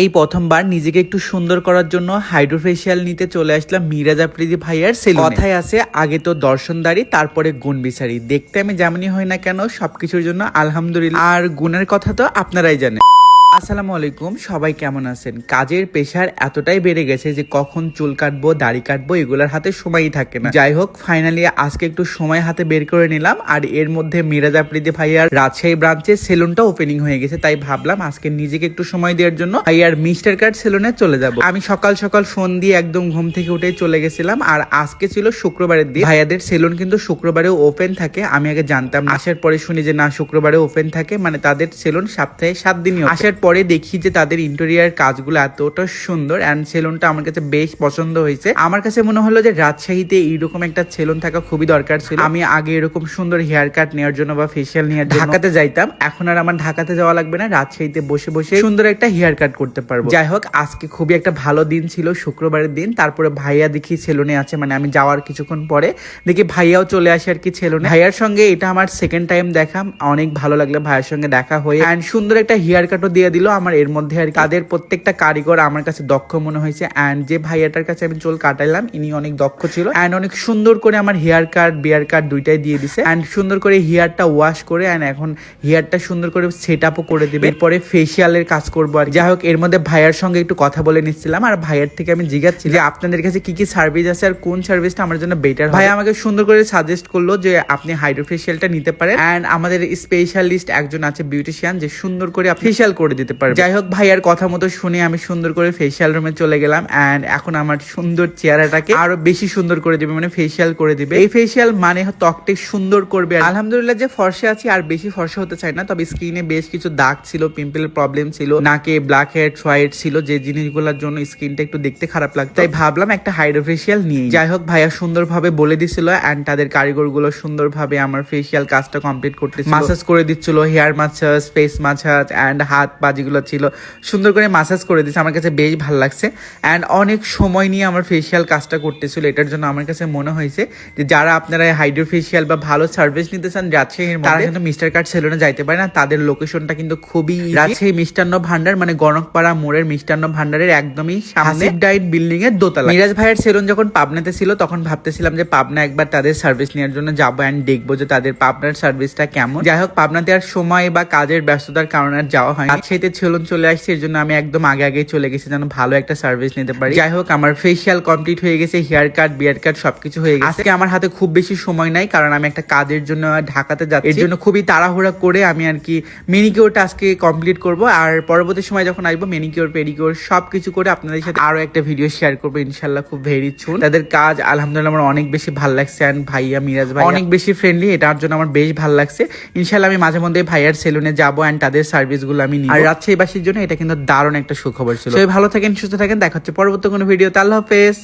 এই প্রথমবার নিজেকে একটু সুন্দর করার জন্য হাইড্রোফেশিয়াল নিতে চলে আসলাম মিরাজ আফ্রিদি ভাইয়ার সেল কথায় আছে, আগে তো দর্শনদারি তারপরে গুণ বিচারি। দেখতে আমি যেমনই হয় না কেন, সবকিছুর জন্য আলহামদুলিল্লাহ। আর গুণের কথা তো আপনারাই জানেন। আসসালামু আলাইকুম, সবাই কেমন আছেন কাজের পেশার এতটাই বেড়ে গেছে যে কখন চুল কাটবো, দাড়ি কাটবো, এগুলোর হাতে সময়ই থাকে না যাই হোক ফাইনালি আজকে একটু সময় হাতে বের করে নিলাম, আর এর মধ্যে মিরাজ আফ্রিদি ভাইয়ার রাজশাহী ব্রাঞ্চে সেলুনটা ওপেনিং হয়ে গেছে, তাই ভাবলাম আজকে নিজেকে একটু সময় দেওয়ার জন্য ভাইয়ার মিস্টার কার্ড সেলুনে চলে যাব আমি সকাল সকাল ফোন দিয়ে একদম ঘুম থেকে উঠে চলে গেছিলাম, আর আজকে ছিল শুক্রবারের দিন ভাইয়াদের সেলুন কিন্তু শুক্রবারেও ওপেন থাকে, আমি আগে জানতাম। আসার পরে শুনি যে না শুক্রবারে ওপেন থাকে মানে তাদের সেলুন সপ্তাহে সাত দিনই। আসার পরে দেখি যে তাদের ইন্টেরিয়ার কাজগুলো এতটা সুন্দর অ্যান্ড সেলুনটা আমার কাছে বেশ পছন্দ হয়েছে। আমার কাছে মনে হলো যে রাজশাহীতে এইরকম একটা সেলুন থাকা খুবই দরকার ছিল। আমি আগে এরকম সুন্দর হেয়ার কাট নেওয়ার জন্য বা ফেসিয়াল নেওয়ার ঢাকাতে যাইতাম। এখন আর আমার ঢাকাতে যাওয়া লাগবে না, রাজশাহীতে বসে বসে সুন্দর একটা হেয়ার কাট করতে পারব। যাই হোক, আজকে খুবই একটা ভালো দিন ছিল, শুক্রবারের দিন। তারপরে ভাইয়া দেখি সেলুনে আছে মানে আমি যাওয়ার কিছুক্ষণ পরে দেখি ভাইয়াও চলে আসে আর কি সেলুনে ভাইয়ার সঙ্গে এটা আমার সেকেন্ড টাইম দেখা। অনেক ভালো লাগল ভাইয়ের সঙ্গে দেখা হয়ে। অ্যান্ড সুন্দর একটা হেয়ার কাটও দিয়ে দিল আমার এর মধ্যে আর তাদের প্রত্যেকটা কারিগর আমার কাছে দক্ষ মনে হয়েছে। অ্যান্ড যে ভাইয়াটার কাছে আমি চুল কাটাইলাম, ইনি অনেক দক্ষ ছিল। অ্যান্ড অনেক সুন্দর করে আমার হেয়ার কাট বিয়ার কাট দুইটাই দিয়ে দিছে। অ্যান্ড সুন্দর করে হেয়ারটা ওয়াশ করে অ্যান্ড এখন হেয়ারটা সুন্দর করে সেট আপও করে দিবে। এরপরে ফেসিয়ালের কাজ করব আর যাই হোক, এর মধ্যে ভাইয়ার সঙ্গে একটু কথা বলে নিচ্ছিলাম। আর ভাইয়ার থেকে আমি জিজ্ঞাসছি যে আপনাদের কাছে কি কি সার্ভিস আছে আর কোন সার্ভিসটা আমার জন্য বেটার ভাই আমাকে সুন্দর করে সাজেস্ট করল যে আপনি হাইড্রোফেশিয়ালটা নিতে পারেন। অ্যান্ড আমাদের স্পেশালিস্ট একজন আছে বিউটিশিয়ান যে সুন্দর করে ফেশিয়াল করে দিতে পারে যাই হোক ভাইয়ার কথা মতো শুনে আমি সুন্দর করে ফেশিয়াল রুমে চলে গেলাম অ্যান্ড এখন আমার সুন্দর চেহারাটাকে আরও বেশি সুন্দর করে দিবে মানে ফেশিয়াল করে দিবে। এই ফেশিয়াল মানে ত্বকটা সুন্দর করবে আলহামদুলিল্লাহ যে ফর্সে আছি আর বেশি ফর্সা হতে চাই না তবে স্কিনে বেশ কিছু দাগ ছিল পিম্পলের প্রবলেম ছিল নাকে ব্ল্যাক হেড হোয়াইট ছিল যে জিনিসগুলোর জন্য স্কিনটা একটু দেখতে খারাপ লাগতো। তাই ভাবলাম একটা হাইড্রোফেশিয়াল নিয়ে যাই হোক ভাইয়া সুন্দরভাবে বলে দিছিল অ্যান্ড তাদের কারিগরগুলো সুন্দরভাবে আমার ফেসিয়াল কাজটা কমপ্লিট করতে মাসাজ করে দিচ্ছিল hair massage face massage and হাত পা যেগুলো ছিল সুন্দর করে মাসাজ করে দিচ্ছে আমার কাছে বেশ ভালো লাগছে। অ্যান্ড অনেক সময় নিয়ে আমার ফেশিয়াল কাজটা করতেছিল এটার জন্য আমার কাছে মনে হয়েছে যে যারা আপনারা হাইড্রোফেশিয়াল বা ভালো সার্ভিস নিতে চান রাজশাহীর তারা কিন্তু মিস্টার কার্ড সেলুনে যাইতে পারে না। তাদের লোকেশনটা কিন্তু খুবই রাজশাহী মিষ্টান্ন ভান্ডার মানে গণকপাড়া মোড়ের মিষ্টান্ন ভান্ডারের একদমই সামনে। ডাইট বিল্ডিং এর দোতলা। মিরাজ ভাইয়ের সেলুন যখন পাবনাতে ছিল তখন ভাবতেছিলাম যে পাবনা একবার তাদের সার্ভিস নেওয়ার জন্য যাব অ্যান্ড দেখব যে তাদের পাবনার সার্ভিসটা কেমন। যাই হোক পাবনাতে আর সময় বা কাজের ব্যস্ততার কারণে আর যাওয়া হয় রাজশাহীতে সেলুন চলে আসছে এর জন্য আমি একদম আগে আগে চলে গেছি যেন ভালো একটা সার্ভিস নিতে পারি। যাই হোক আমার ফেসিয়াল কমপ্লিট হয়ে গেছে হেয়ার কাট বিয়ার কাট সবকিছু হয়ে গেছে। আজকে আমার হাতে খুব বেশি সময় নাই কারণ আমি একটা কাজের জন্য ঢাকাতে যাচ্ছি। এর জন্য খুবই তাড়াহুড়া করে আমি আর কি মেনিকিওরটা আজকে কমপ্লিট করব আর পরবর্তী সময় যখন আসব মেনিকিওর পেডিকিওর সবকিছু করে আপনাদের সাথে আরও একটা ভিডিও শেয়ার করব ইনশাল্লাহ খুব ভেরি ছুন তাদের কাজ আলহামদুলিল্লাহ আমার অনেক বেশি ভালো লাগছে অ্যান্ড ভাইয়া মিরাজ ভাই অনেক বেশি ফ্রেন্ডলি এটার জন্য আমার বেশ ভালো লাগছে। ইনশাল্লাহ আমি মাঝে মধ্যে ভাইয়ার সেলুনে যাব অ্যান্ড তাদের সার্ভিসগুলো আমি নিই আর রাজশাহীবাসীর জন্য, এটা কিন্তু দারুণ একটা সুখবর ছিল। ভালো থাকেন, সুস্থ থাকেন, দেখা হচ্ছে পরবর্তী কোনো ভিডিওতে আল্লাহ হাফেজ।